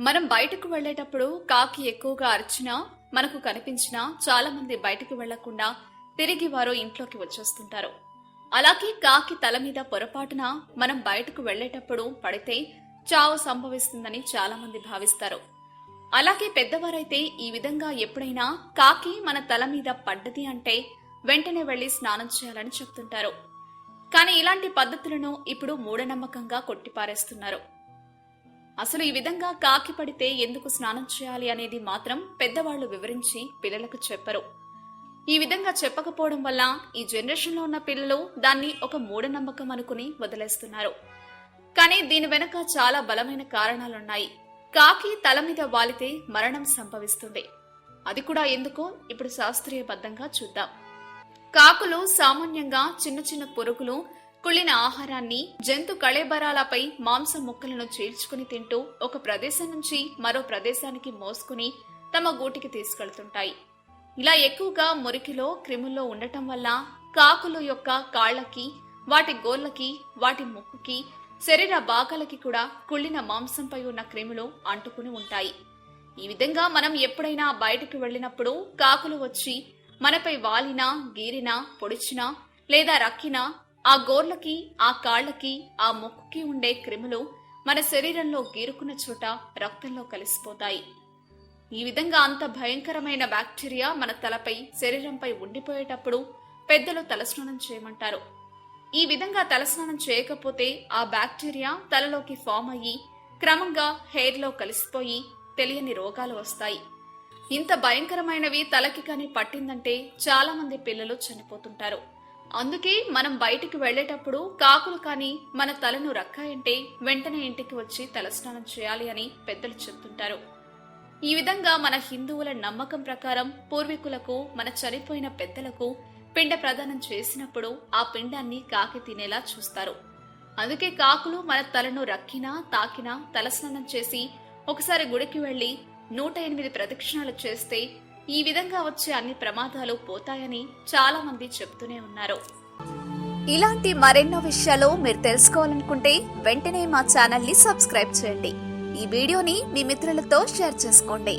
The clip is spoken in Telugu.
మనం బయటకు వెళ్ళేటప్పుడు కాకి ఎక్కువగా అరిచినా మనకు కనిపించినా చాలా మంది బయటకు వెళ్ళకుండా తిరిగి వారు ఇంట్లోకి వచ్చేస్తుంటారు. అలాగే కాకి తల మీద పొరపాటున మనం బయటకు వెళ్ళేటప్పుడు పడితే చావు సంభవిస్తుందని చాలా మంది భావిస్తారు. అలాగే పెద్దవారైతే ఈ విధంగా ఎప్పుడైనా కాకి మన తల మీద పడ్డది అంటే వెంటనే వెళ్ళి స్నానం చేయాలని చెప్తుంటారు. కానీ ఇలాంటి పద్ధతులను ఇప్పుడు మూఢనమ్మకంగా కొట్టిపారేస్తున్నారు. అసలు ఈ విధంగా కాకి పడితే ఎందుకు స్నానం చేయాలి అనేది మాత్రం పెద్దవాళ్ళు వివరించి పిల్లలకు చెప్పరు. ఈ విధంగా చెప్పకపోవడం వల్ల ఈ జనరేషన్లో ఉన్న పిల్లలు దాన్ని ఒక మూఢనమ్మకం అనుకుని వదిలేస్తున్నారు. కానీ దీని వెనక చాలా బలమైన కారణాలున్నాయి. కాకి తల మీద వాలితే మరణం సంభవిస్తుంది. అది కూడా ఎందుకో ఇప్పుడు శాస్త్రీయబద్ధంగా చూద్దాం. కాకులు సామాన్యంగా చిన్న చిన్న పురుగులు కుళ్ళిన ఆహారాన్ని జంతు కళేబరాలపై మాంసం ముక్కలను చీల్చుకుని తింటూ ఒక ప్రదేశం నుంచి మరో ప్రదేశానికి మోసుకుని తమ గూటికి తీసుకెళ్తుంటాయి. ఇలా ఎక్కువగా మురికిలో క్రిముల్లో ఉండటం వల్ల కాకుల యొక్క కాళ్ళకి వాటి గోళ్ళకి వాటి ముక్కుకి శరీర భాగాలకి కూడా కుళ్ళిన మాంసంపై ఉన్న క్రిములు అంటుకుని ఉంటాయి. ఈ విధంగా మనం ఎప్పుడైనా బయటకు వెళ్ళినప్పుడు కాకులు వచ్చి మనపై వాలినా గీరినా పొడిచినా లేదా రక్కినా ఆ గోర్లకి ఆ కాళ్ళకి ఆ ముక్కుకి ఉండే క్రిములు మన శరీరంలో గీరుకున్న చోట రక్తంలో కలిసిపోతాయి. ఈ విధంగా అంత భయంకరమైన బ్యాక్టీరియా మన తలపై శరీరంపై ఉండిపోయేటప్పుడు పెద్దలు తలస్నానం చేయమంటారు. ఈ విధంగా తలస్నానం చేయకపోతే ఆ బ్యాక్టీరియా తలలోకి ఫామ్ అయ్యి క్రమంగా హెయిర్లో కలిసిపోయి తెలియని రోగాలు వస్తాయి. ఇంత భయంకరమైనవి తలకి కానీ పట్టిందంటే చాలా మంది పిల్లలు చనిపోతుంటారు. అందుకే మనం బయటికి వెళ్ళేటప్పుడు కాకులు కానీ మన తలను రక్కాయంటే వెంటనే ఇంటికి వచ్చి తలస్నానం చేయాలి అని పెద్దలు చెప్తుంటారు. ఈ విధంగా మన హిందువుల నమ్మకం ప్రకారం పూర్వీకులకు మన చనిపోయిన పెద్దలకు పిండ ప్రదానం చేసినప్పుడు ఆ పిండాన్ని కాకి తినేలా చూస్తారు. అందుకే కాకులు మన తలను రక్కినా తాకినా తలస్నానం చేసి ఒకసారి గుడికి వెళ్ళి నూట ఎనిమిది ప్రదక్షిణాలు చేస్తే ఈ విధంగా వచ్చే అన్ని ప్రమాదాలు పోతాయని చాలా మంది చెప్తూనే ఉన్నారు. ఇలాంటి మరెన్నో విషయాలు మీరు తెలుసుకోవాలనుకుంటే వెంటనే మా ఛానల్ని సబ్స్క్రైబ్ చేయండి. ఈ వీడియోని మీ మిత్రులతో షేర్ చేసుకోండి.